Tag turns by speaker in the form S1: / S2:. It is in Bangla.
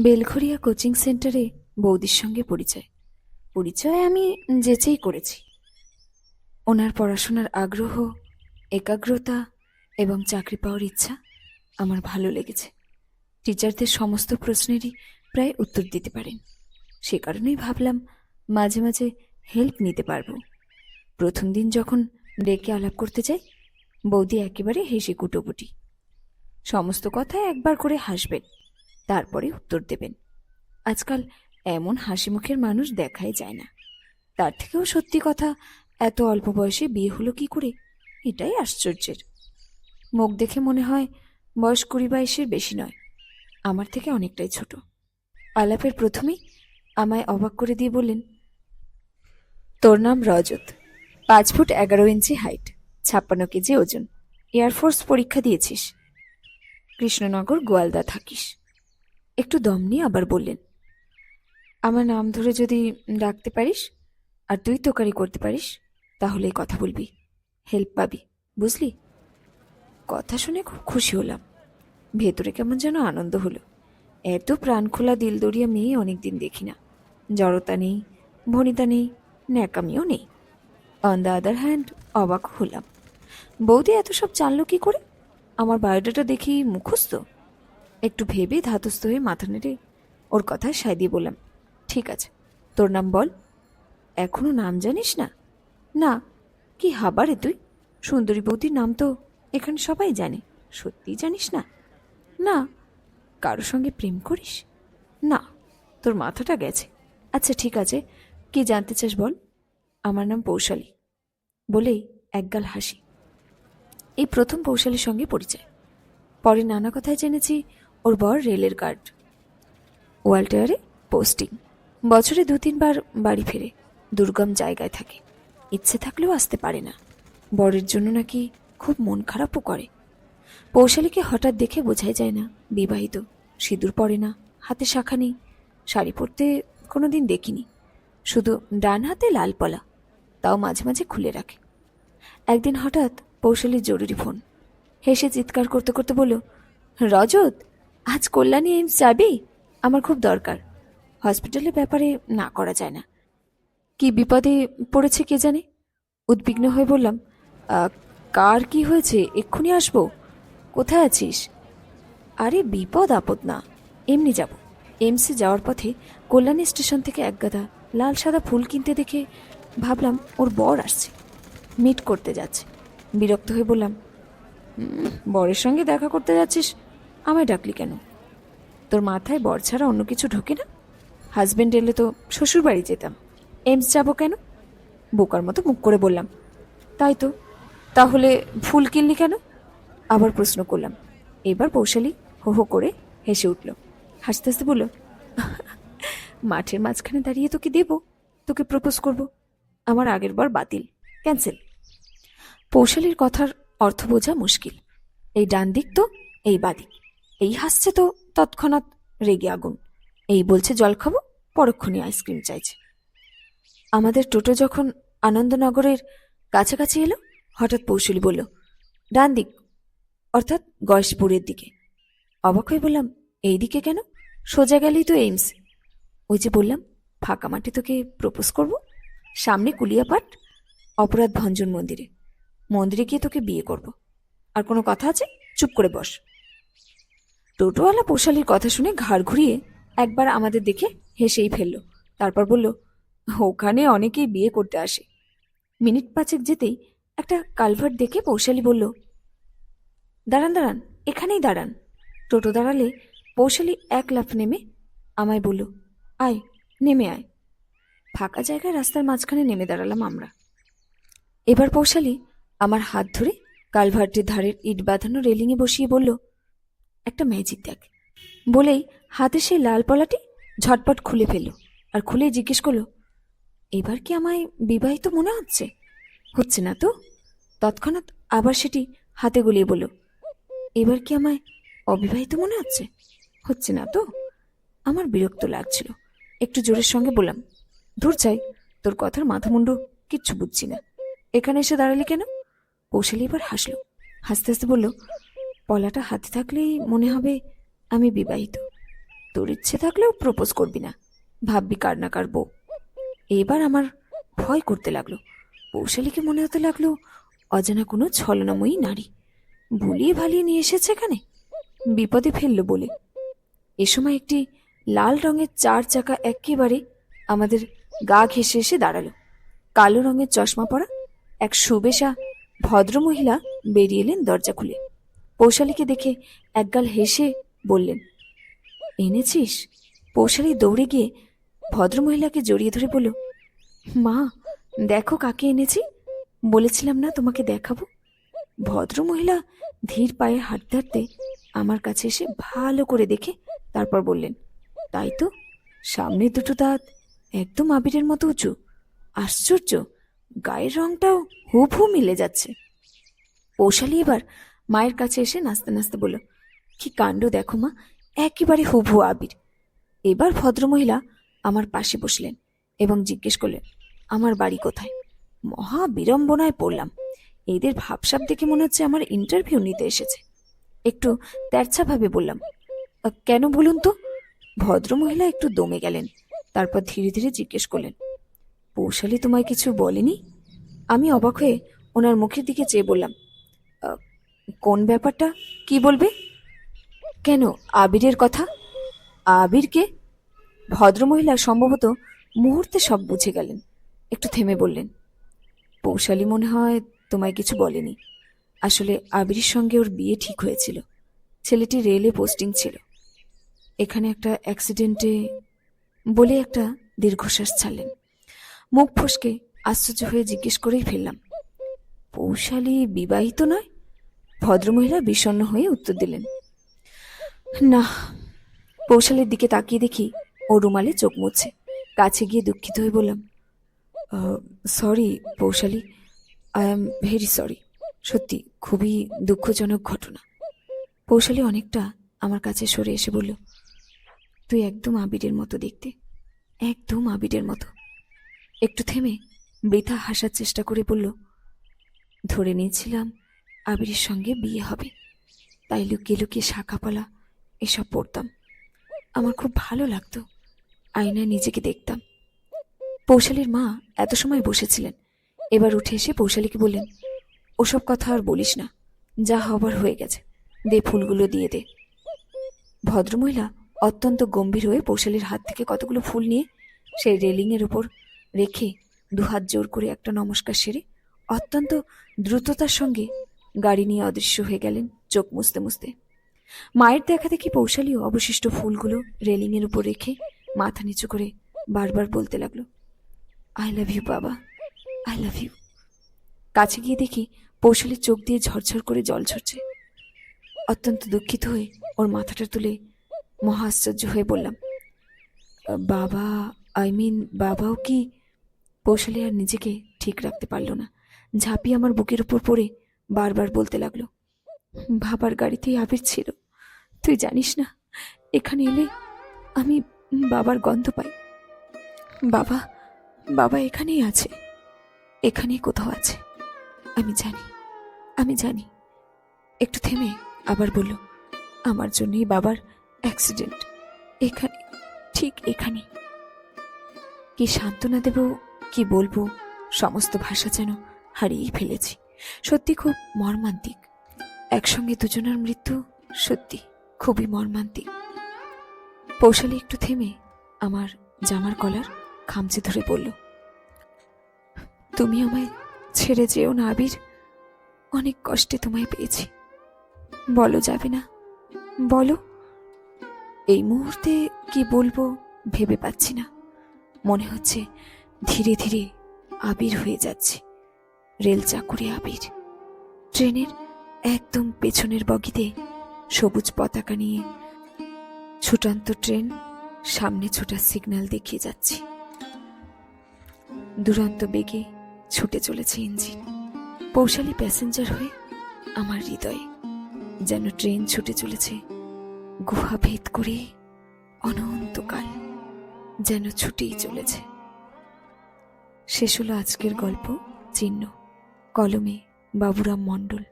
S1: বেলঘরিয়া কোচিং সেন্টারে বৌদির সঙ্গে পরিচয়। পরিচয় আমি যেচেই করেছি। ওনার পড়াশোনার আগ্রহ, একাগ্রতা এবং চাকরি পাওয়ার ইচ্ছা আমার ভালো লেগেছে। টিচারদের সমস্ত প্রশ্নেরই প্রায় উত্তর দিতে পারেন। সে কারণেই ভাবলাম মাঝে মাঝে হেল্প নিতে পারব। প্রথম দিন যখন ডেকে আলাপ করতে যাই, বৌদি একেবারে হেসে কুটোপুটি সমস্ত কথায় একবার করে হাসবেন। তারপরে উত্তর দেবেন। আজকাল এমন হাসি মুখের মানুষ দেখাই যায় না। তার থেকেও সত্যি কথা, এত অল্প বয়সে বিয়ে হলো কি করে? এটাই আশ্চর্যের। মুখ দেখে মনে হয় বয়স কুড়ি বাইশের বেশি নয়। আমার থেকে অনেকটাই ছোট। আলাপের প্রথমেই আমায় অবাক করে দিয়ে বললেন, তোর নাম রজত। পাঁচ ফুট এগারো ইঞ্চি হাইট, ছাপ্পান্ন কেজি ওজন। এয়ারফোর্স পরীক্ষা দিয়েছিস। কৃষ্ণনগর গোয়ালদা থাকিস। একটু দম নিয়ে আবার বললেন, আমার নাম ধরে যদি ডাকতে পারিস আর তুই তোকারি করতে পারিস, তাহলেই কথা বলবি। হেল্প পাবি, বুঝলি? কথা শুনে খুব খুশি হলাম। ভেতরে কেমন যেন আনন্দ হলো। এত প্রাণ খোলা দিল দরিয়া মেয়ে অনেকদিন দেখি না। জড়তা নেই, ভনিতা নেই, ন্যাকামিও নেই। অন দ্য আদার হ্যান্ড অবাক হলাম। বৌদি এত সব জানলো কি করে? আমার বায়োডাটা দেখি মুখস্থ। একটু ভেবে ধাতস্থ হয়ে মাথা নেড়ে ওর কথায় সায় দিয়ে বললাম, ঠিক আছে, তোর নাম বল। এখনও নাম জানিস না? না। কি হাবারে তুই? সুন্দরী বৌদির নাম তো এখানে সবাই জানে, সত্যিই জানিস না? না। কারোর সঙ্গে প্রেম করিস? না। তোর মাথাটা গেছে? আচ্ছা ঠিক আছে, কি জানতে চাস বল? আমার নাম পৌশালী। বলেই একগাল হাসি। এই প্রথম পৌশালীর সঙ্গে পরিচয়। পরে নানা কথায় জেনেছি ওর বর রেলের গার্ড। ওয়াল্টারে পোস্টিং। বছরে দু তিনবার বাড়ি ফেরে। দুর্গম জায়গায় থাকে। ইচ্ছে থাকলেও আসতে পারে না। বরের জন্য নাকি খুব মন খারাপও করে। পৌশালীকে হঠাৎ দেখে বোঝাই যায় না, বিবাহিত। সিঁদুর পরে না, হাতে শাখা নেই। শাড়ি পরতে কোনোদিন দেখিনি। শুধু ডান হাতে লাল পলা, তাও মাঝে মাঝে খুলে রাখে। একদিন হঠাৎ পৌশালীর জরুরি ফোন। হেসে চিৎকার করতে করতে বলল, রজত আজ কল্যাণী এইমস যাবি? আমার খুব দরকার। হসপিটালের ব্যাপারে না করা যায় না। কি বিপদে পড়েছে কে জানে? উদ্বিগ্ন হয়ে বললাম কার কি হয়েছে? এক্ষুনি আসব। কোথায় আছিস? আরে বিপদ আপদ না, এমনি যাব। এমসে যাওয়ার পথে কল্যাণী স্টেশন থেকে একগাদা লাল সাদা ফুল কিনতে দেখে ভাবলাম ওর বর আসছে। মিট করতে যাচ্ছে। বিরক্ত হয়ে বললাম বরের সঙ্গে দেখা করতে যাচ্ছিস? আমায় ডাকলি কেন? তোর মাথায় বর ছাড়া অন্য কিছু ঢোকে না? হাজব্যান্ড এলে তো শ্বশুর বাড়ি যেতাম। এমস যাব কেন? বোকার মতো মুখ করে বললাম, তাই তো। তাহলে ফুল কিনলি কেন? আবার প্রশ্ন করলাম, এবার পৌশালি হো হো করে হেসে উঠল। হাসতে হাসতে বলল, মাঠের মাঝখানে দাঁড়িয়ে তোকে দেব, তোকে প্রপোজ করব। আমার আগের বার বাতিল। ক্যান্সেল পৌশালির কথার অর্থ বোঝা মুশকিল। এই ডান দিক তো, এই বাদিক এই হাসছে তো তৎক্ষণাৎ রেগে আগুন। এই বলছে, জল খাব? পরক্ষণে আইসক্রিম চাইছে। আমাদের টোটো যখন আনন্দনগরের কাছাকাছি এলো, হঠাৎ পৌশলী বলল, ডান দিক। অর্থাৎ গয়েশপুরের দিকে। অবাক হয়ে বললাম, এই দিকে কেন? সোজা গেলেই তো এইমস। ওই যে বললাম, ফাঁকা মাঠে তোকে প্রপোজ করব? সামনে কুলিয়াপাট, অপরাধ ভঞ্জন মন্দিরে। মন্দিরে গিয়ে তোকে বিয়ে করব। আর কোনো কথা আছে? চুপ করে বস। টোটোওয়ালা পোশালির কথা শুনে ঘাড় ঘুরিয়ে একবার আমাদের দেখে হেসেই ফেলল। তারপর বলল, ওখানে অনেকেই বিয়ে করতে আসে। মিনিট পাঁচেক যেতেই একটা কালভার্ট দেখে পৌশালী বলল, দাঁড়ান দাঁড়ান, এখানেই দাঁড়ান। টোটো দাঁড়ালে পৌশালী এক লাফ নেমে আমায় বলল, আয়, নেমে আয়। ফাঁকা জায়গায় রাস্তার মাঝখানে নেমে দাঁড়ালাম আমরা। এবার পৌশালী আমার হাত ধরে কালভার্টের ধারের ইট বাঁধানো রেলিংয়ে বসিয়ে বলল একটা ম্যাজিক দেখ। বলেই হাতে সেই লাল পলাটি ঝটপট খুলে ফেলল আর খুলে জিজ্ঞেস করল, এবার কি আমায় বিবাহিত মনে হচ্ছে? হচ্ছে না তো? তৎক্ষণাৎ আবার সেটি হাতে গলিয়ে বলল, এবার কি আমায় অবিবাহিত মনে হচ্ছে? হচ্ছে না তো? আমার বিরক্ত লাগছিল। একটু জোরের সঙ্গে বললাম দূর চাই তোর কথার মাথা মুন্ডু কিচ্ছু বুঝছি না। এখানে এসে দাঁড়ালি কেন? কৌশলী এবার হাসলো, হাসতে হাসতে বলল পলাটা হাতে থাকলেই মনে হবে আমি বিবাহিত। তোর ইচ্ছে থাকলেও প্রপোজ করবি না। ভাববি কার না কার বউ। এবার আমার ভয় করতে লাগল। পৌশালীকে মনে হতে লাগল অজানা কোনো ছলনাময়ী নারী। ভুলিয়ে ভালিয়ে নিয়ে এসেছে এখানে? বিপদে ফেলল বলে। এ সময় একটি লাল রঙের চার চাকা একেবারে আমাদের গা ঘেঁষে এসে দাঁড়াল। কালো রঙের চশমা পরা এক সুবেশা ভদ্রমহিলা বেরিয়ে এলেন দরজা খুলে। পৌশালীকে দেখে একগাল হেসে বললেন, এনেছিস? পৌশালী দৌড়ে গিয়ে ভদ্রমহিলাকে জড়িয়ে ধরে বলল, মা, দেখো কাকে এনেছি। বলেছিলাম না তোমাকে দেখাবো। ভদ্রমহিলা ধীর পায়ে হাঁটতে হাঁটতে আমার কাছে এসে ভালো করে দেখে তারপর বললেন, তাই তো সামনের দুটো দাঁত একদম আবিরের মতো উঁচু। আশ্চর্য, গায়ের রংটাও হুবহু মিলে যাচ্ছে। পৌশালী এবার মায়ের কাছে এসে নাচতে নাচতে বলল কি কাণ্ড দেখো মা একেবারে হুভু আবির। এবার ভদ্রমহিলা আমার পাশে বসলেন এবং জিজ্ঞেস করলেন আমার বাড়ি কোথায়? মহা বিড়ম্বনায় পড়লাম। এদের ভাবসাব দেখে মনে হচ্ছে আমার ইন্টারভিউ নিতে এসেছে। একটু তেরছাভাবে বললাম কেন বলুন তো? ভদ্রমহিলা একটু দমে গেলেন তারপর ধীরে ধীরে জিজ্ঞেস করলেন পৌশালী তোমায় কিছু বলেনি? আমি অবাক হয়ে ওনার মুখের দিকে চেয়ে বললাম "আহ, কোন ব্যাপারটা? কি বলবে? কেন, আবিরের কথা? আবিরকে? ভদ্রমহিলা সম্ভবত মুহূর্তে সব বুঝে গেলেন। একটু থেমে বললেন পৌশালী মনে হয় তোমায় কিছু বলেনি। আসলে আবিরের সঙ্গে ওর বিয়ে ঠিক হয়েছিল। ছেলেটি রেলে পোস্টিং ছিল। এখানে একটা অ্যাক্সিডেন্টে বলে একটা দীর্ঘশ্বাস ছাড়লেন। মুখ ফসকে আশ্চর্য হয়ে জিজ্ঞেস করেই ফেললাম পৌশালী বিবাহিত নয়? ভদ্রমহিলা বিষণ্ণ হয়ে উত্তর দিলেন, না। পৌশালের দিকে তাকিয়ে দেখি ও রুমালে চোখ মুছছে কাছে গিয়ে দুঃখিত হয়ে বললাম sorry Poushali I am very sorry, সত্যি খুবই দুঃখজনক ঘটনা। পৌশালী অনেকটা আমার কাছে সরে এসে বলল, তুই একদম আবিরের মতো দেখতে, একদম আবিরের মতো। একটু থেমে বৃথা হাসার চেষ্টা করে বলল, ধরে নিয়েছিলাম আবিরের সঙ্গে বিয়ে হবে। তাই লুকিয়ে লুকিয়ে শাখাপালা এসব পড়তাম। আমার খুব ভালো লাগতো। আয়নায় নিজেকে দেখতাম। পৌশালীর মা এত সময় বসেছিলেন। এবার উঠে এসে পৌশালীকে বললেন, ওসব কথা আর বলিস না। যা হবার হয়ে গেছে। দে ফুলগুলো দিয়ে দে। ভদ্রমহিলা অত্যন্ত গম্ভীর হয়ে পৌশালীর হাত থেকে কতগুলো ফুল নিয়ে সেই রেলিংয়ের উপর রেখে দুহাত জোর করে একটা নমস্কার সেরে অত্যন্ত দ্রুততার সঙ্গে গাড়ি নিয়ে অদৃশ্য হয়ে গেলেন, চোখ মুছতে মুছতে। মায়ের দেখা দেখি পৌশালীও অবশিষ্ট ফুলগুলো রেলিংয়ের উপর রেখে মাথা নিচু করে বারবার বলতে লাগল আই লাভ ইউ বাবা আই লাভ ইউ কাছে গিয়ে দেখি পৌশালীর চোখ দিয়ে ঝরঝর করে জল ঝরছে। অত্যন্ত দুঃখিত হয়ে ওর মাথাটা তুলে মহা আশ্চর্য হয়ে বললাম, বাবা আই মিন বাবাও কি? পৌশালী আর নিজেকে ঠিক রাখতে পারল না। ঝাঁপিয়ে আমার বুকের উপর পড়ে বারবার বলতে লাগল, বাবার গাড়িতেই আবির ছিল। তুই জানিস না, এখানে এলে আমি বাবার গন্ধ পাই। বাবা বাবা এখানেই আছে, এখানেই কোথাও আছে। আমি জানি আমি জানি। একটু থেমে আবার বলল, আমার জন্যই বাবার অ্যাক্সিডেন্ট এখানে, ঠিক এখানে কি সান্ত্বনা দেব, কি বলব, সমস্ত ভাষা যেন হারিয়েই ফেলেছি। সত্যি খুব মর্মান্তিক। একসঙ্গে দুজনের মৃত্যু সত্যি খুবই মর্মান্তিক। পৌশালী একটু থেমে আমার জামার কলার খামচে ধরে বলল, তুমি আমায় ছেড়ে যেও না আবির। অনেক কষ্টে তোমায় পেয়েছি। বলো যাবে না? বলো। এই মুহূর্তে কি বলব ভেবে পাচ্ছি না। মনে হচ্ছে ধীরে ধীরে আবির হয়ে যাচ্ছে। রেল চাকুরে আবির। ট্রেনের একদম পেছনের বগিতে সবুজ পতাকা নিয়ে ছুটান্ত ট্রেন সামনে ছোটা সিগন্যাল দেখিয়ে যাচ্ছি। দুরন্ত বেগে ছুটে চলেছে ইঞ্জিন। পৌশালী প্যাসেঞ্জার হয়ে আমার হৃদয়ে যেন ট্রেন ছুটে চলেছে। গুহা ভেদ করে অনন্তকাল যেন ছুটেই চলেছে। শেষ হলো আজকের গল্প, চিহ্ন। কলমে বাবুরাম মণ্ডল।